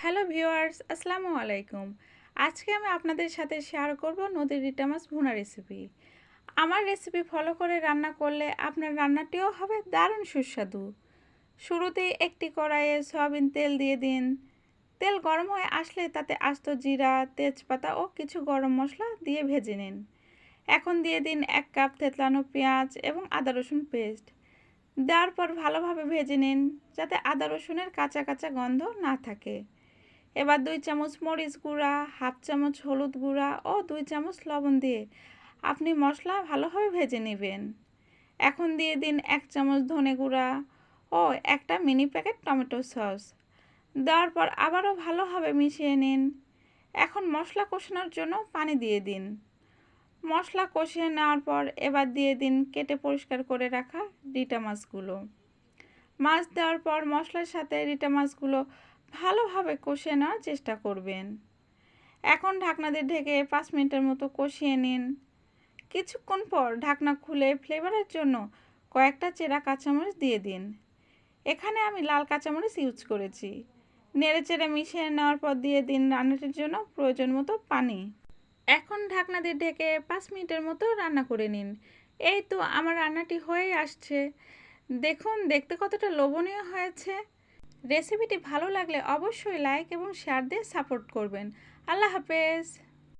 Hello viewers, আসসালামু আলাইকুম। আজকে আমি আপনাদের সাথে শেয়ার করব নদীর রিটা মাছ ভুনা রেসিপি আমার রেসিপি ফলো করে রান্না করলে আপনার রান্নাটিও হবে দারুণ সুস্বাদু। শুরুতেই একটি কড়াইয়ে সয়াবিন তেল দিয়ে দিন। তেল গরম হয়ে আসলে তাতে আস্ত জিরা, তেজপাতা ও কিছু গরম মশলা দিয়ে ভেজে নিন। এখন দিয়ে দিন এক কাপ থেতলানো পেঁয়াজ এবং আদা রসুন পেস্ট দেওয়ার পর ভালোভাবে ভেজে নিন যাতে আদা রসুনের কাঁচা কাঁচা গন্ধ না থাকে। এবার দুই চামচ মরিচ গুঁড়া, হাফ চামচ হলুদ গুঁড়া ও দুই চামচ লবণ দিয়ে আপনি মশলা ভালোভাবে ভেজে নেবেন। এখন দিয়ে দিন এক চামচ ধনে গুঁড়া ও একটা মিনি প্যাকেট টমেটো সস। দেওয়ার পর আবারও ভালোভাবে মিশিয়ে নিন। এখন মশলা কষানোর জন্য পানি দিয়ে দিন। মশলা কষিয়ে নেওয়ার পর এবার দিয়ে দিন কেটে পরিষ্কার করে রাখা রিটা মাছগুলো। মাছ দেওয়ার পর মশলার সাথে রিটা মাছগুলো ভালোভাবে কষিয়ে নেওয়ার চেষ্টা করবেন। এখন ঢাকনা দিয়ে ঢেকে পাঁচ মিনিটের মতো কষিয়ে নিন। কিছুক্ষণ পর ঢাকনা খুলে ফ্লেভারের জন্য কয়েকটা চেরা কাঁচামরিচ দিয়ে দিন। এখানে আমি লাল কাঁচামরিচ ইউজ করেছি। নেড়ে চেড়ে মিশিয়ে নেওয়ার পর দিয়ে দিন রান্নাটির জন্য প্রয়োজন মতো পানি। এখন ঢাকনা দিয়ে ঢেকে পাঁচ মিনিটের মতো রান্না করে নিন। এই তো আমার রান্নাটি হয়েই আসছে। দেখুন, দেখতে কতটা লোভনীয় হয়েছে। রেসিপিটি ভালো লাগলে অবশ্যই লাইক এবং শেয়ার দিয়ে সাপোর্ট করবেন। আল্লাহ হাফেজ।